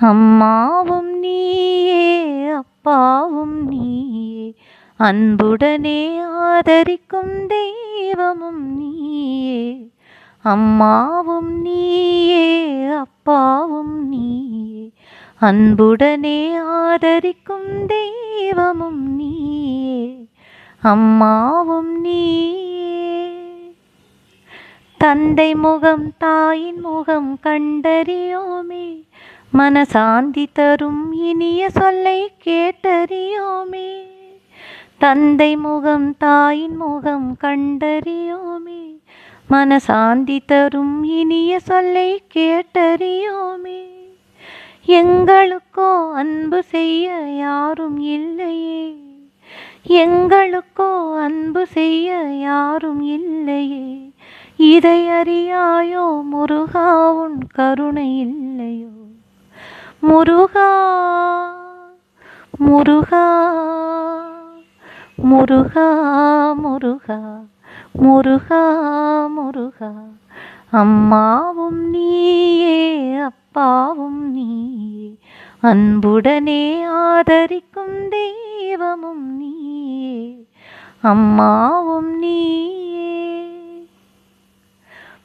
அம்மாவும் நீயே அப்பாவும் நீயே அன்புடனே ஆதரிக்கும் தெய்வமும் நீயே. அம்மாவும் நீயே அப்பாவும் நீயே அன்புடனே ஆதரிக்கும் தெய்வமும் நீயே. அம்மாவும் நீயே. தந்தை முகம் தாயின் முகம் கண்டறியோமே மனசாந்தி தரும் இனிய சொல்லை கேட்டறியோமே. தந்தை முகம் தாயின் முகம் கண்டறியோமே. மனசாந்தி தரும் இனிய சொல்லை கேட்டறியோமே. எங்களுக்கோ அன்பு செய்ய யாரும் இல்லையே. எங்களுக்கோ அன்பு செய்ய யாரும் இல்லையே. இதை அறியாயோ முருகா உன் கருணை இல்லையோ. முருகா முருகா முருகா முருகா முருகா முருகா. அம்மாவும் நீயே அப்பாவும் நீயே. அன்புடனே ஆதரிக்கும் தெய்வமும் நீயே. அம்மாவும் நீயே.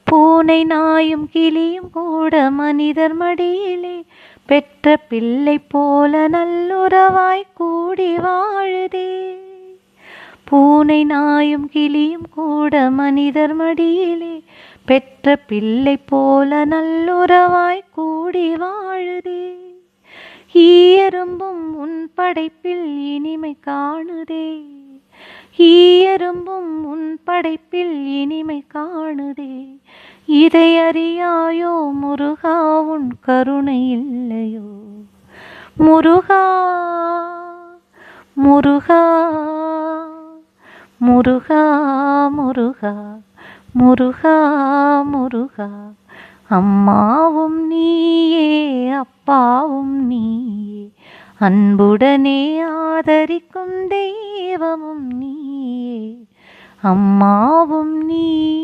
பூனை நாயும் கிளியும் கூட மனிதர் மடியிலே பெற்ற பிள்ளை போல நல்லுறவாய் கூடி வாழுதே. பூனை நாயும் கிளியும் கூட மனிதர் மடியிலே. பெற்ற பிள்ளை போல நல்லுறவாய் கூடி வாழுதே. ஈயரும்பும் உன் படைப்பில் இனிமை காணுதே. ஈயரும்பும் உன் படைப்பில் இனிமை காணுதே. இதை அறியாயோ? முருகா உன் கருணை இல்லையோ? முருகா முருகா முருகா முருகா முருகா முருகா. அம்மாவும் நீயே அப்பாவும் நீயே. அன்புடனே ஆதரிக்கும் தெய்வமும் நீயே. அம்மாவும் நீ